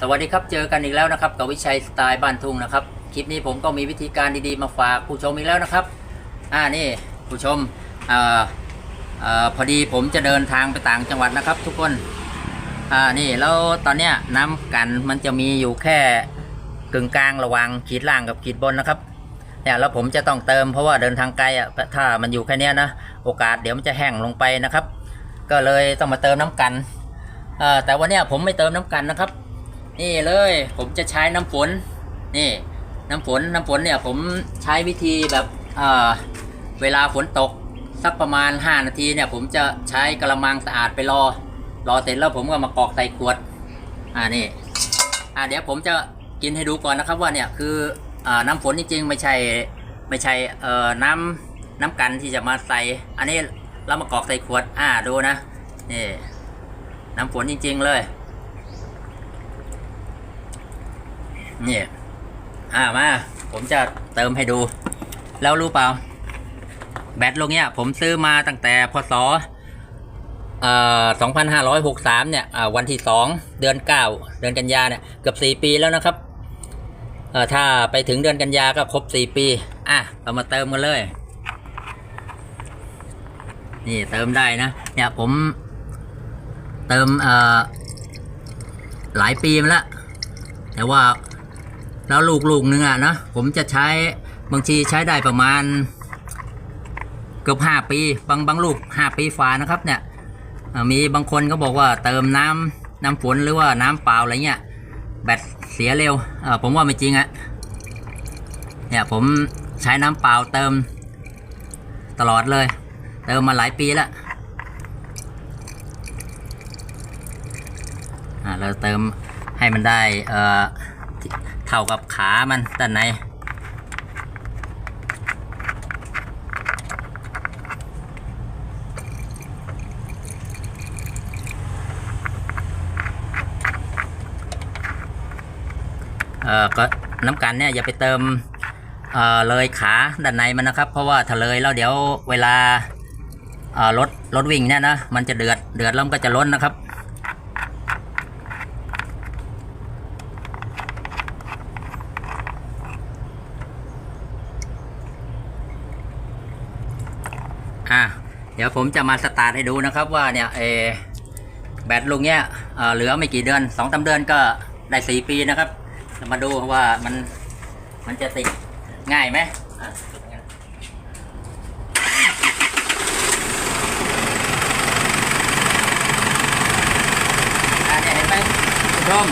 สวัสดีครับ เจอกันอีกแล้วนะครับกับวิชัยสไตล์บ้านทุ่งนะครับ คลิปนี้ผมก็มีวิธีการดีๆมาฝากผู้ชมอีกแล้วนะครับ อ่านี่ผู้ชมอ่อเอ่อพอดีผมจะเดินทางไปต่างจังหวัดนะครับ ทุกคน อ่านี่แล้วตอนเนี้ยน้ำกันมันจะมีอยู่แค่กึ่งกลางระหว่างขีดล่างกับขีดบนนะครับเนี่ยแล้วผมจะต้องเติมเพราะว่าเดินทางไกลอะถ้ามันอยู่แค่เนี้ยนะโอกาสเดี๋ยวมันจะแห้งลงไปนะครับ ก็เลยต้องมาเติมน้ำกันแต่วันนี้ผมไม่เติมน้ำกันนะครับ นี่เลย ผมจะใช้น้ำฝนนี่ น้ำฝนน้ำฝนเนี่ยผมใช้วิธีแบบเออเวลาฝนตกสักประมาณ 5 นาทีเนี่ย ผมจะใช้กระมังสะอาดไปรอ รอเสร็จแล้วผมก็มากรอกใส่ขวดอ่านี่อ่าเดี๋ยวผมจะกินให้ดูก่อนนะครับว่าเนี่ยคืออ่าน้ำฝนจริงๆไม่ใช่ไม่ใช่เอ่อน้ำน้ำกันที่จะมาใส่ อันนี้เรามากรอกใส่ขวดอ่าดูนะนี่น้ำฝนจริง ๆ เลย นี่อ่ามา ผมจะเติมให้ดู แล้วรู้เปล่า แบตลงเนี้ย ผมซื้อมาตั้งแต่พศเอ่อ2563 เนี่ยอ่าวันที่ 2 เดือน 9 เดือนกันยาเนี่ย เกือบ 4 ปีแล้วนะครับเอ่อถ้าไปถึงเดือนกันยาก็ครบ 4 ปี อะ เรามาเติมกันเลย นี่เติมได้นะ เนี่ยผมเติมเอ่อหลายปีมาแล้วแต่ว่า แล้วลูกลูกหนึ่งอะนะผมจะใช้บางทีใช้ได้ประมาณ เกือบห้าปี บางบางลูกห้าปีฝานะครับเนี่ยมีบางคนก็บอกว่าเติมน้ำน้ำฝนหรือว่าน้ำเปล่าอะไรเงี้ยแบตเสียเร็วผมว่าไม่จริงอะ่ะเนี่ยผมใช้น้ำเปล่าเติมตลอดเลย เติมมาหลายปีแล้วเราเติมให้มันได้ เท่ากับขามันด้านในเอ่อก็น้ำกันเนี่ยอย่าไปเติมเอ่อเลยขาด้านในมันนะครับ เพราะว่าถ้าเลยแล้วเดี๋ยวเวลาเอ่อรถรถวิ่งเนี่ยนะมันจะเดือดเดือดแล้วมันก็จะล้นนะครับ อะเดี๋ยวผมจะมาสตาร์ทให้ดูนะครับว่าเนี่ยเอแบตลุงเนี่ยเหลือไม่กี่เดือนสองสาเดือนก็ได้สี่ปีนะครับ มาดูว่ามันมันจะติดง่ายไหมเห็นไหมคุณผู้ชม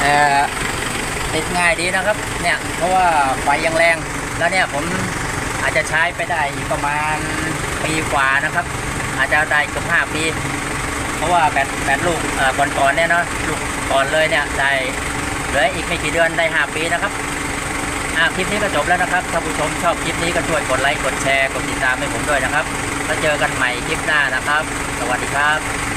เอ่ติดง่ายดีนะครับ เนี่ย เพราะว่าไฟยังแรง แล้วเนี่ยผม อาจจะใช้ไปได้อีกประมาณปีกว่านะครับ อาจจะได้เกือบห้าปี เพราะว่าแบตแบตลูกเอ่อก่อนๆเนี่ยเนาะลูกก่อนเลยเนี่ยได้เหลืออีกไม่กี่เดือนได้ห้าปีนะครับคลิปนี้ก็จบแล้วนะครับ ถ้าผู้ชมชอบคลิปนี้ก็ช่วยกดไลค์ กดแชร์ กดติดตามให้ผมด้วยนะครับ แล้วเจอกันใหม่คลิปหน้านะครับ สวัสดีครับ